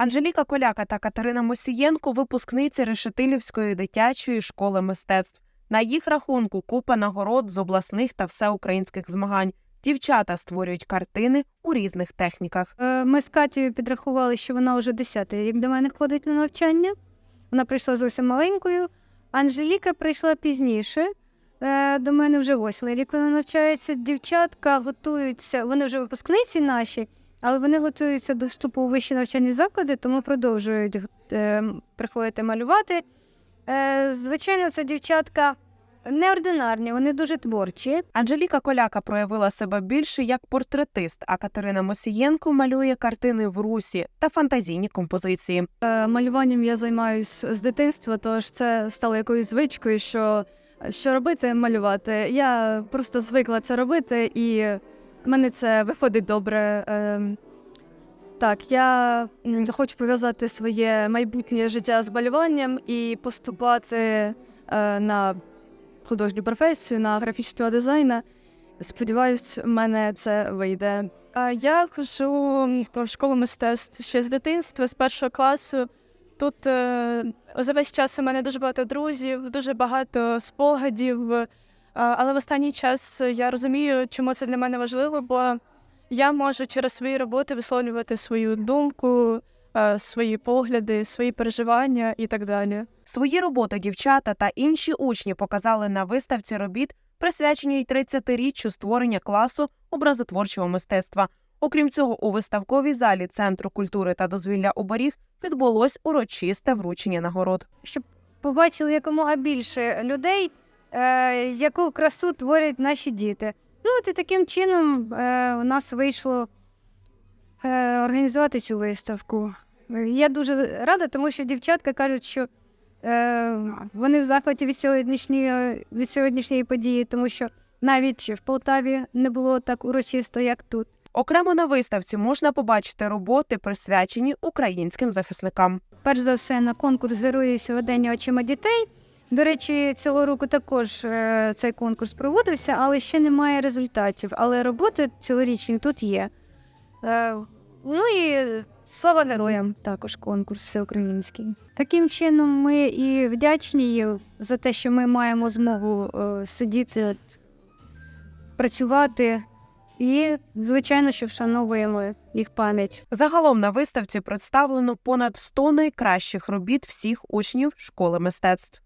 Анжеліка Коляка та Катерина Мосієнко випускниці Решетилівської дитячої школи мистецтв. На їх рахунку купа нагород з обласних та всеукраїнських змагань. Дівчата створюють картини у різних техніках. Е, Ми з Катєю підрахували, що вона вже 10-й рік до мене ходить на навчання. Вона прийшла зовсім маленькою. Анжеліка прийшла пізніше. Е, До мене вже восьмий рік вона навчається. Дівчатка готуються, вони вже випускниці наші, але вони готуються до вступу у вищі навчальні заклади, тому продовжують е, приходити малювати. Е, Звичайно, це дівчатка неординарні, вони дуже творчі. Анжеліка Коляка проявила себе більше як портретист, а Катерина Мосієнко малює картини в русі та фантазійні композиції. Е, Малюванням я займаюся з дитинства, тож це стало якоюсь звичкою, що, що робити, малювати. Я просто звикла це робити, і в мене це виходить добре. Ем, Так, я хочу пов'язати своє майбутнє життя з малюванням і поступати е, на художню професію, на графічного дизайна. Сподіваюсь, в мене це вийде. Я ходжу в школу мистецтв ще з дитинства, з першого класу. Тут е, за весь час у мене дуже багато друзів, дуже багато спогадів. Але в останній час я розумію, чому це для мене важливо, бо я можу через свої роботи висловлювати свою думку, е, свої погляди, свої переживання і так далі. Свої роботи дівчата та інші учні показали на виставці робіт, присвяченій 30-річчю створення класу образотворчого мистецтва. Окрім цього, у виставковій залі Центру культури та дозвілля оберіг відбулось урочисте вручення нагород. щоб побачили якомога більше людей, е, яку красу творять наші діти. Ну, от і таким чином е, у нас вийшло е, організувати цю виставку. Я дуже рада, тому що дівчатка кажуть, що е, вони в захваті від сьогоднішньої, від сьогоднішньої події, тому що навіть в Полтаві не було так урочисто, як тут. Окремо на виставці можна побачити роботи, присвячені українським захисникам. перш за все на конкурс Герої сьогодення очима дітей. До речі, цього року також е, цей конкурс проводився, але ще немає результатів. Але роботи цілорічні тут є. Е, ну і слава героям також конкурс всеукраїнський. Таким чином, ми і вдячні за те, що ми маємо змогу е, сидіти, працювати. І, звичайно, що вшановуємо їх пам'ять. Загалом на виставці представлено понад 100 найкращих робіт всіх учнів школи мистецтв.